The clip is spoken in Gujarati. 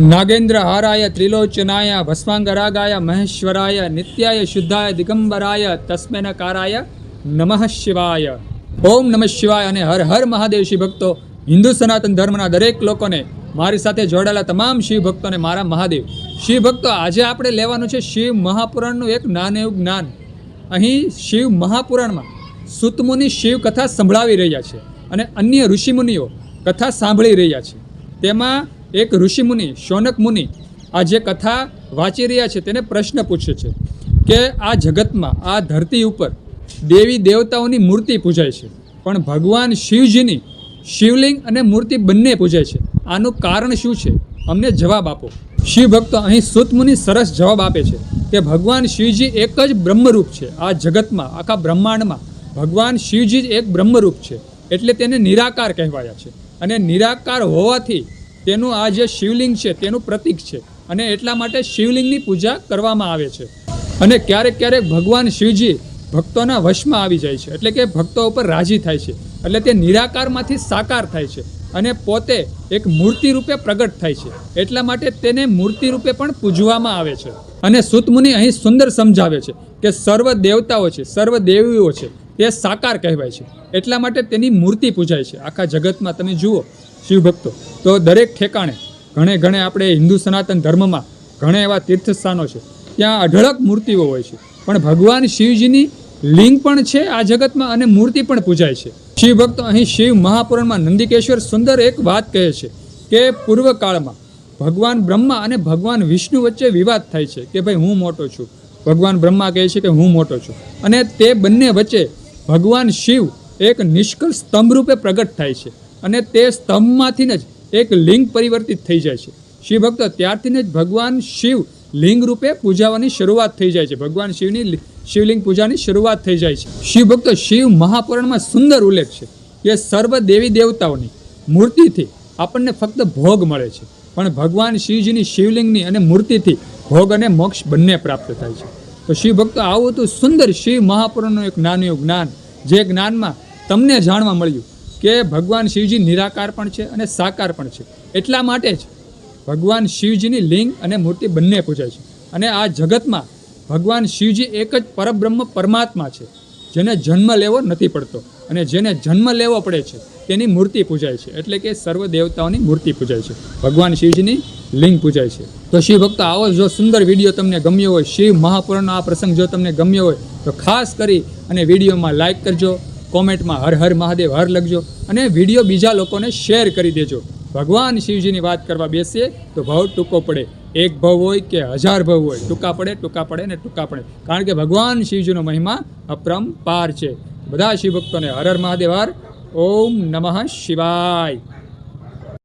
નાગેન્દ્ર હારાય ત્રિલોચનાય ભસ્માંગરાગાય મહેશ્વરાય નિત્યાય શુદ્ધાય દિગંબરાય તસ્મેન કારાય નમઃ શિવાય ઓમ નમઃ શિવાય અને હર હર મહાદેવ શિવ ભક્તો, હિન્દુ સનાતન ધર્મના દરેક લોકોને મારી સાથે જોડાયેલા તમામ શિવ ભક્તોને મારા મહાદેવ. શિવ ભક્તો, આજે આપણે લેવાનું છે શિવ મહાપુરાણનું એક નાનેવું જ્ઞાન. અહીં શિવ મહાપુરાણમાં સુતમુનિ શિવ કથા સંભળાવી રહ્યા છે અને અન્ય ઋષિમુનિઓ કથા સાંભળી રહ્યા છે. તેમાં એક ઋષિમુનિ શૌનક મુનિ આ જે કથા વાંચી રહ્યા છે તેને પ્રશ્ન પૂછે છે કે આ જગતમાં, આ ધરતી ઉપર દેવી દેવતાઓની મૂર્તિ પૂજાય છે. પણ ભગવાન શિવજીની શિવલિંગ અને મૂર્તિ બંને પૂજાય છે. આનું કારણ શું છે? અમને જવાબ આપો. શિવ ભક્તો અહીં સુતમુનિ સરસ જવાબ આપે છે કે ભગવાન શિવજી એક જ બ્રહ્મરૂપ છે. આ જગતમાં, આખા બ્રહ્માંડમાં ભગવાન શિવજી જ એક બ્રહ્મરૂપ છે. એટલે તેને નિરાકાર કહેવાયા છે. અને નિરાકાર હોવાથી તેનું આ જે શિવલિંગ છે, તેનું પ્રતીક છે. અને એટલા માટે શિવલિંગની પૂજા કરવામાં આવે છે. અને ક્યારેક ક્યારેક ભગવાન શિવજી ભક્તોના વશમાં આવી જાય છે. એટલે કે ભક્તો ઉપર રાજી થાય છે. એટલે તે નિરાકારમાંથી સાકાર થાય છે. અને પોતે એક મૂર્તિ રૂપે પ્રગટ થાય છે. એટલા માટે તેને મૂર્તિ રૂપે પણ પૂજવામાં આવે છે. અને સુતમુનિ અહીં સુંદર સમજાવે છે કે સર્વ દેવતાઓ છે, સર્વ દેવીઓ છે, તે સાકાર કહેવાય છે. એટલા માટે તેની મૂર્તિ પૂજાય છે. આખા જગતમાં તમે જુઓ શિવ ભક્તો તો દરેક ઠેકાણે ઘણે ઘણે આપણે હિન્દુ સનાતન ધર્મમાં ઘણા એવા તીર્થસ્થાનો છે. ત્યાં અઢળક મૂર્તિઓ હોય છે. પણ ભગવાન શિવજીની લિંગ પણ છે આ જગતમાં અને મૂર્તિ પણ પૂજાય છે. શિવ ભક્તો અહીં શિવ મહાપુરાણમાં નંદિકેશ્વર સુંદર એક વાત કહે છે કે પૂર્વકાળમાં ભગવાન બ્રહ્મા અને ભગવાન વિષ્ણુ વચ્ચે વિવાદ થાય છે કે ભાઈ હું મોટો છું. ભગવાન બ્રહ્મા કહે છે કે હું મોટો છું. અને તે બંને વચ્ચે ભગવાન શિવ એક નિષ્કળ સ્તંભ રૂપે પ્રગટ થાય છે. અને તે સ્તંભમાંથી જ એક લિંગ પરિવર્તિત થઈ જાય છે. શિવ ભક્તો ત્યારથી જ ભગવાન શિવ લિંગ રૂપે પૂજાવાની શરૂઆત થઈ જાય છે. ભગવાન શિવની શિવલિંગ પૂજાની શરૂઆત થઈ જાય છે. શિવ ભક્તો શિવ મહાપુરાણમાં સુંદર ઉલ્લેખ છે કે સર્વ દેવી દેવતાઓની મૂર્તિથી આપણને ફક્ત ભોગ મળે છે. પણ ભગવાન શિવજીની શિવલિંગની અને મૂર્તિથી ભોગ અને મોક્ષ બંને પ્રાપ્ત થાય છે. તો શિવ ભક્તો આવું હતું સુંદર શિવ મહાપુરાણનું એક નાનું જ્ઞાન, જે જ્ઞાનમાં તમને જાણવા મળ્યું. કે ભગવાન શિવજી નિરાકાર પણ છે અને સાકાર પણ છે. એટલા માટે જ ભગવાન શિવજીની લિંગ અને મૂર્તિ બંને પૂજાય છે. અને આ જગતમાં ભગવાન શિવજી એક જ પરબ્રહ્મ પરમાત્મા છે, જેને જન્મ લેવો નથી પડતો. અને જેને જન્મ લેવો પડે છે, તેની મૂર્તિ પૂજાય છે. એટલે કે સર્વ દેવતાઓની મૂર્તિ પૂજાય છે. ભગવાન શિવજીની લિંગ પૂજાય છે. તો શિવ ભક્ત, આવો જો સુંદર વીડિયો તમને ગમ્યો હોય, શિવ મહાપુરાણનો આ પ્રસંગ જો તમને ગમ્યો હોય, તો ખાસ કરી અને વિડીયોમાં લાઈક કરજો. કોમેન્ટમાં હર હર મહાદેવ, હર લખજો અને વીડિયો બીજા લોકોને શેર કરી દેજો. ભગવાન શિવજીની વાત કરવા બેસીએ તો ભાવ ટૂંકો પડે. એક ભાવ હોય કે હજાર ભાવ હોય? ટૂંકા પડે ટૂંકા પડે ને ટૂંકા પડે. કારણ કે ભગવાન શિવજીનો મહિમા અપરંપાર છે. બધા શિવભક્તોને હર હર મહાદેવ, હર ઓમ નમઃ શિવાય.